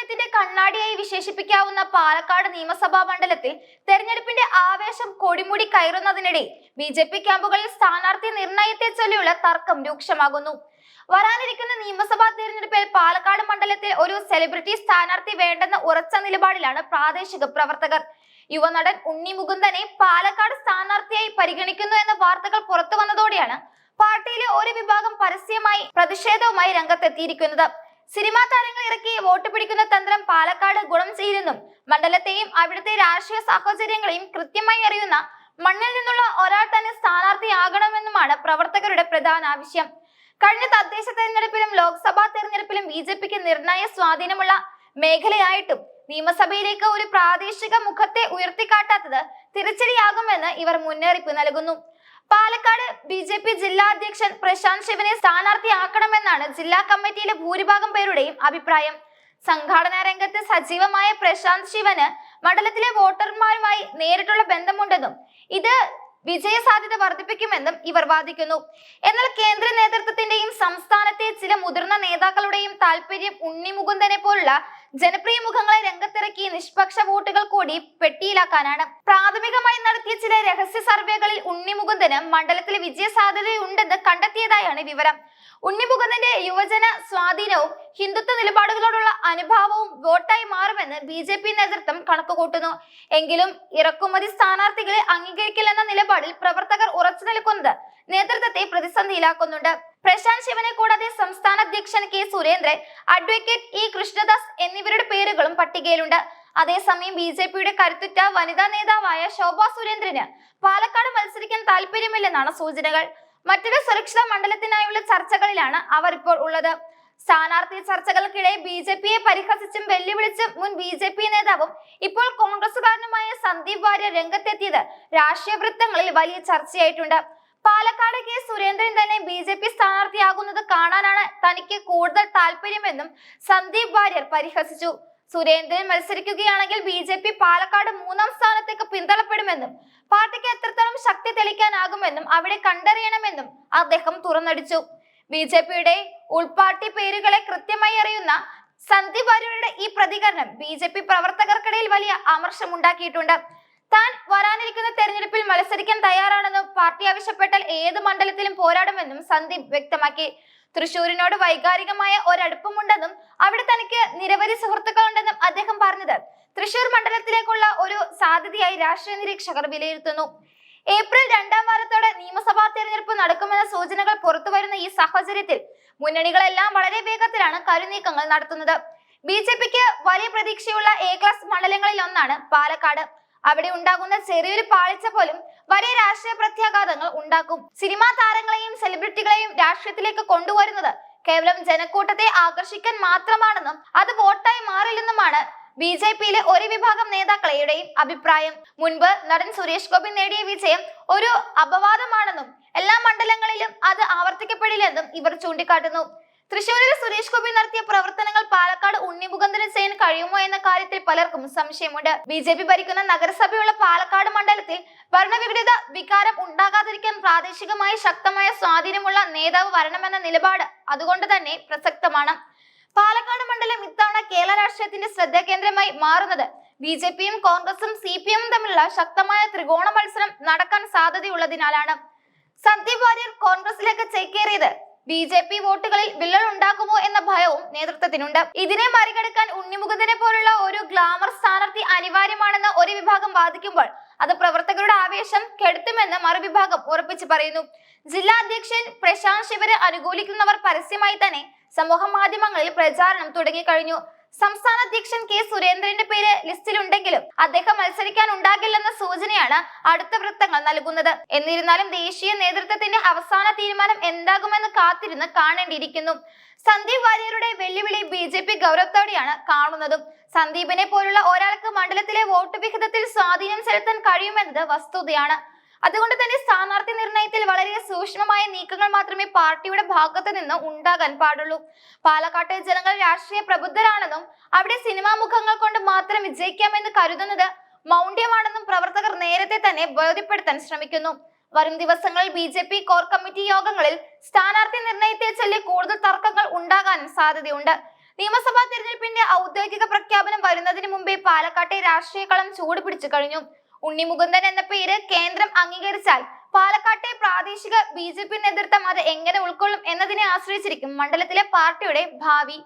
രാഷ്ട്രീയത്തിന്റെ കണ്ണാടിയായി വിശേഷിപ്പിക്കാവുന്ന പാലക്കാട് നിയമസഭാ മണ്ഡലത്തിൽ തെരഞ്ഞെടുപ്പിന്റെ ആവേശം കൊടിമുടി കയറുന്നതിനിടെ ബി ജെ പി ക്യാമ്പുകളിൽ സ്ഥാനാർത്ഥി നിർണയത്തെ ചൊല്ലിയുള്ള തർക്കം രൂക്ഷമാകുന്നു. വരാനിരിക്കുന്ന നിയമസഭാ തെരഞ്ഞെടുപ്പിൽ പാലക്കാട് മണ്ഡലത്തിൽ ഒരു സെലിബ്രിറ്റി സ്ഥാനാർത്ഥി വേണ്ടെന്ന ഉറച്ച നിലപാടിലാണ് പ്രാദേശിക പ്രവർത്തകർ. യുവനടൻ ഉണ്ണി മുകുന്ദനെ പാലക്കാട് സ്ഥാനാർത്ഥിയായി പരിഗണിക്കുന്നു എന്ന വാർത്തകൾ പുറത്തു വന്നതോടെയാണ് പാർട്ടിയിലെ ഒരു വിഭാഗം പരസ്യമായി പ്രതിഷേധവുമായി രംഗത്തെത്തിയിരിക്കുന്നത്. സിനിമാ താരങ്ങൾ ഇറക്കി വോട്ട് പിടിക്കുന്ന തന്ത്രം പാലക്കാട് ഗുണം ചെയ്തെന്നും മണ്ഡലത്തെയും അവിടുത്തെ രാഷ്ട്രീയ സാഹചര്യങ്ങളെയും കൃത്യമായി അറിയുന്ന മണ്ണിൽ നിന്നുള്ള ഒരാൾ തന്നെ സ്ഥാനാർത്ഥിയാകണമെന്നുമാണ് പ്രവർത്തകരുടെ പ്രധാന ആവശ്യം. കഴിഞ്ഞ തദ്ദേശ തെരഞ്ഞെടുപ്പിലും ലോക്സഭാ തെരഞ്ഞെടുപ്പിലും ബി ജെ പിക്ക് നിർണായ സ്വാധീനമുള്ള മേഖലയായിട്ടും നിയമസഭയിലേക്ക് ഒരു പ്രാദേശിക മുഖത്തെ ഉയർത്തിക്കാട്ടാത്തത് തിരിച്ചടിയാകുമെന്ന് ഇവർ മുന്നറിയിപ്പ് നൽകുന്നു. പാലക്കാട് ബി ജെ പി ജില്ലാ അധ്യക്ഷൻ പ്രശാന്ത് ശിവനെ സ്ഥാനാർത്ഥിയാക്കണമെന്നാണ് ജില്ലാ കമ്മിറ്റിയിലെ ഭൂരിഭാഗം പേരുടെയും അഭിപ്രായം. സംഘാടനാ രംഗത്ത് സജീവമായ പ്രശാന്ത് ശിവന് മണ്ഡലത്തിലെ വോട്ടർമാരുമായി നേരിട്ടുള്ള ബന്ധമുണ്ടെന്നും ഇത് വിജയ സാധ്യത വർദ്ധിപ്പിക്കുമെന്നും ഇവർ വാദിക്കുന്നു. എന്നാൽ കേന്ദ്ര നേതൃത്വത്തിന്റെയും സംസ്ഥാനത്തെ ചില മുതിർന്ന നേതാക്കളുടെയും താല്പര്യം ഉണ്ണിമുകുന്ദനെ പോലുള്ള ജനപ്രിയ മുഖങ്ങളെ രംഗത്തിറക്കി നിഷ്പക്ഷ വോട്ടുകൾ കൂടി പെട്ടിയിലാക്കാനാണ്. പ്രാഥമികമായി നടത്തിയ ചില രഹസ്യ സർവേകളിൽ ഉണ്ണിമുകുന്ദന് മണ്ഡലത്തിൽ വിജയ സാധ്യതയുണ്ടെന്ന് കണ്ടെത്തിയതായാണ് വിവരം. ഉണ്ണിമുകുന്ദന്റെ യുവജന സ്വാധീനവും ഹിന്ദുത്വ നിലപാടുകളോടുള്ള അനുഭാവവും വോട്ടായി മാറുമെന്ന് ബി ജെ പി നേതൃത്വം കണക്കുകൂട്ടുന്നു. എങ്കിലും ഇറക്കുമതി സ്ഥാനാർത്ഥികളെ അംഗീകരിക്കില്ലെന്ന നിലപാടിൽ പ്രവർത്തകർ ഉറച്ചു നിൽക്കുന്നത് നേതൃത്വത്തെ പ്രതിസന്ധിയിലാക്കുന്നുണ്ട്. പ്രശാന്ത് ശിവനെ കൂടാതെ സംസ്ഥാന അധ്യക്ഷൻ K Surendran advocate E Krishnadas എന്നിവരുടെ പേരുകളും പട്ടികയിലുണ്ട്. അതേസമയം ബി ജെ പിയുടെ കരുത്തുറ്റ വനിതാ നേതാവായ ശോഭാ സുരേന്ദ്രന് പാലക്കാട് മത്സരിക്കാൻ താല്പര്യമില്ലെന്നാണ് സൂചനകൾ. മറ്റൊരു സുരക്ഷിത മണ്ഡലത്തിനായുള്ള ചർച്ചകളിലാണ് അവർ ഇപ്പോൾ ഉള്ളത്. സ്ഥാനാർത്ഥി ചർച്ചകൾക്കിടെ ബി ജെ പിയെ പരിഹസിച്ചും വെല്ലുവിളിച്ചും മുൻ ബി ജെ പി നേതാവും ഇപ്പോൾ കോൺഗ്രസുകാരനുമായ സന്ദീപ് വാര്യർ രംഗത്തെത്തിയത് രാഷ്ട്രീയ വൃത്തങ്ങളിൽ വലിയ ചർച്ചയായിട്ടുണ്ട്. പാലക്കാട് ബി ജെ പി സ്ഥാനാർത്ഥിയാകുന്നത് കാണാനാണ് തനിക്ക് കൂടുതൽ താല്പര്യമെന്നും സന്ദീപ് വാര്യർ പരിഹസിച്ചു. സുരേന്ദ്രൻ മത്സരിക്കുകയാണെങ്കിൽ ബി ജെ പി പാലക്കാട് മൂന്നാം സ്ഥാനത്തേക്ക് പിന്തള്ളപ്പെടുമെന്നും പാർട്ടിക്ക് എത്രത്തോളം ശക്തി തെളിക്കാനാകുമെന്നും അവിടെ കണ്ടറിയണമെന്നും അദ്ദേഹം തുറന്നടിച്ചു. ബി ജെ പിയുടെ ഉൾപാർട്ടി പേരുകളെ കൃത്യമായി അറിയുന്ന സന്ദീപ് വാര്യരുടെ ഈ പ്രതികരണം ബി ജെ പി പ്രവർത്തകർക്കിടയിൽ വലിയ അമർഷമുണ്ടാക്കിയിട്ടുണ്ട്. താൻ വരാനിരിക്കുന്ന തെരഞ്ഞെടുപ്പിൽ മത്സരിക്കാൻ തയ്യാറാണെന്നും പാർട്ടി ആവശ്യപ്പെട്ടാൽ ഏത് മണ്ഡലത്തിലും പോരാടുമെന്നും സന്ദീപ് വ്യക്തമാക്കി. തൃശൂരിനോട് വൈകാരികമായ ഒരടുപ്പമുണ്ടെന്നും അവിടെ തനിക്ക് നിരവധി സുഹൃത്തുക്കളുണ്ടെന്നും അദ്ദേഹം പറഞ്ഞത്. തൃശൂർ മണ്ഡലത്തിലേക്കുള്ള ഒരു സാധ്യതയായി രാഷ്ട്രീയ നിരീക്ഷകർ വിലയിരുത്തുന്നു. ഏപ്രിൽ രണ്ടാം വാരത്തോടെ നിയമസഭാ തെരഞ്ഞെടുപ്പ് നടക്കുമെന്ന സൂചനകൾ പുറത്തുവരുന്ന ഈ സാഹചര്യത്തിൽ മുന്നണികളെല്ലാം വളരെ വേഗത്തിലാണ് കരുനീക്കങ്ങൾ നടത്തുന്നത്. ബി വലിയ പ്രതീക്ഷയുള്ള എ ക്ലാസ് മണ്ഡലങ്ങളിൽ ഒന്നാണ് പാലക്കാട്. അവിടെ ഉണ്ടാകുന്ന ചെറിയൊരു പാളിച്ച പോലും വലിയ രാഷ്ട്രീയ പ്രത്യാഘാതങ്ങൾ ഉണ്ടാക്കും. സിനിമാ താരങ്ങളെയും സെലിബ്രിറ്റികളെയും രാഷ്ട്രീയത്തിലേക്ക് കൊണ്ടുവരുന്നത് കേവലം ജനക്കൂട്ടത്തെ ആകർഷിക്കാൻ മാത്രമാണെന്നും അത് വോട്ടായി മാറില്ലെന്നുമാണ് ബി ജെ പിയിലെ ഒരു വിഭാഗം നേതാക്കളുടെയും അഭിപ്രായം. മുൻപ് നടൻ സുരേഷ് ഗോപി നേടിയ വിജയം ഒരു അപവാദമാണെന്നും എല്ലാ മണ്ഡലങ്ങളിലും അത് ആവർത്തിക്കപ്പെടില്ലെന്നും ഇവർ ചൂണ്ടിക്കാട്ടുന്നു. തൃശൂരിൽ സുരേഷ് ഗോപി നടത്തിയ പ്രവർത്തനങ്ങൾ പാലക്കാട് ഉണ്ണിമുഖന്ദന് ചെയ്യാൻ കഴിയുമോ എന്ന കാര്യത്തിൽ പലർക്കും സംശയമുണ്ട്. ബി ജെ പി ഭരിക്കുന്ന നഗരസഭയുള്ള പാലക്കാട് മണ്ഡലത്തിൽ ഭരണവിഘടിത വികാരം ഉണ്ടാകാതിരിക്കാൻ പ്രാദേശികമായി ശക്തമായ സ്വാധീനമുള്ള നേതാവ് വരണമെന്ന നിലപാട് അതുകൊണ്ട് തന്നെ പ്രസക്തമാണ്. പാലക്കാട് മണ്ഡലം ഇത്തവണ കേരള രാഷ്ട്രീയത്തിന്റെ ശ്രദ്ധാകേന്ദ്രമായി മാറുന്നത് ബി ജെ പിയും കോൺഗ്രസും സി പി എമ്മും തമ്മിലുള്ള ശക്തമായ ത്രികോണ മത്സരം നടക്കാൻ സാധ്യതയുള്ളതിനാലാണ്. സന്ദീപ് വാര്യർ കോൺഗ്രസിലേക്ക് ചേക്കേറിയത്. ബി ജെ പി വോട്ടുകളിൽ വിള്ളൽ ഉണ്ടാക്കുമോ എന്ന നേതൃത്വത്തിനുണ്ട്. ഇതിനെ മറികടക്കാൻ ഉണ്ണിമുഖത്തിനെ പോലുള്ള ഒരു ഗ്ലാമർ സ്ഥാനാർത്ഥി അനിവാര്യമാണെന്ന് ഒരു വിഭാഗം വാദിക്കുമ്പോൾ അത് പ്രവർത്തകരുടെ ആവേശം കെടുത്തുമെന്ന് മറുവിഭാഗം ഉറപ്പിച്ചു പറയുന്നു. ജില്ലാ അധ്യക്ഷൻ പ്രശാന്ത് ശിവരെ അനുകൂലിക്കുന്നവർ പരസ്യമായി തന്നെ സമൂഹ മാധ്യമങ്ങളിൽ പ്രചാരണം തുടങ്ങിക്കഴിഞ്ഞു. സംസ്ഥാന അധ്യക്ഷൻ കെ സുരേന്ദ്രന്റെ പേര് ലിസ്റ്റിലുണ്ടെങ്കിലും അദ്ദേഹം മത്സരിക്കാൻ ഉണ്ടാകില്ലെന്ന സൂചനയാണ് അടുത്ത വൃത്തങ്ങൾ നൽകുന്നത്. എന്നിരുന്നാലും ദേശീയ നേതൃത്വത്തിന്റെ അവസാന തീരുമാനം എന്താകുമെന്ന് കാത്തിരുന്ന് കാണേണ്ടിയിരിക്കുന്നു. സന്ദീപ് വാര്യരുടെ വെല്ലുവിളി ബി ജെ പി ഗൗരവത്തോടെയാണ് കാണുന്നതും. സന്ദീപിനെ പോലുള്ള ഒരാൾക്ക് മണ്ഡലത്തിലെ വോട്ട് വിഹിതത്തിൽ സ്വാധീനം ചെലുത്താൻ കഴിയുമെന്നത് വസ്തുതയാണ്. അതുകൊണ്ട് തന്നെ സ്ഥാനാർത്ഥി സൂക്ഷ്മമായ നീക്കങ്ങൾ മാത്രമേ പാർട്ടിയുടെ ഭാഗത്ത് നിന്ന് ഉണ്ടാകാൻ പാടുള്ളൂ. പാലക്കാട്ടെ ജനങ്ങൾ രാഷ്ട്രീയ പ്രബുദ്ധരാണെന്നും അവിടെ സിനിമാ മുഖങ്ങൾ കൊണ്ട് മാത്രം വിജയിക്കാമെന്ന് കരുതുന്നത് മൗഢ്യമാണെന്നും പ്രവർത്തകർ നേരത്തെ തന്നെ ബോധ്യപ്പെടുത്താൻ ശ്രമിക്കുന്നു. വരും ദിവസങ്ങളിൽ B J P core committee യോഗങ്ങളിൽ സ്ഥാനാർത്ഥി നിർണയത്തെ ചൊല്ലി കൂടുതൽ തർക്കങ്ങൾ ഉണ്ടാകാനും സാധ്യതയുണ്ട്. നിയമസഭാ തെരഞ്ഞെടുപ്പിന്റെ ഔദ്യോഗിക പ്രഖ്യാപനം വരുന്നതിന് മുമ്പേ പാലക്കാട്ടെ രാഷ്ട്രീയ കളം ചൂട് പിടിച്ചു കഴിഞ്ഞു. ഉണ്ണിമുകുന്ദൻ എന്ന പേര് കേന്ദ്രം അംഗീകരിച്ചാൽ പ്രാദേശിക ബി ജെ പി നേതൃത്വം അത് എങ്ങനെ ഉൾക്കൊള്ളും എന്നതിനെ ആശ്രയിച്ചിരിക്കും മണ്ഡലത്തിലെ പാർട്ടിയുടെ ഭാവി.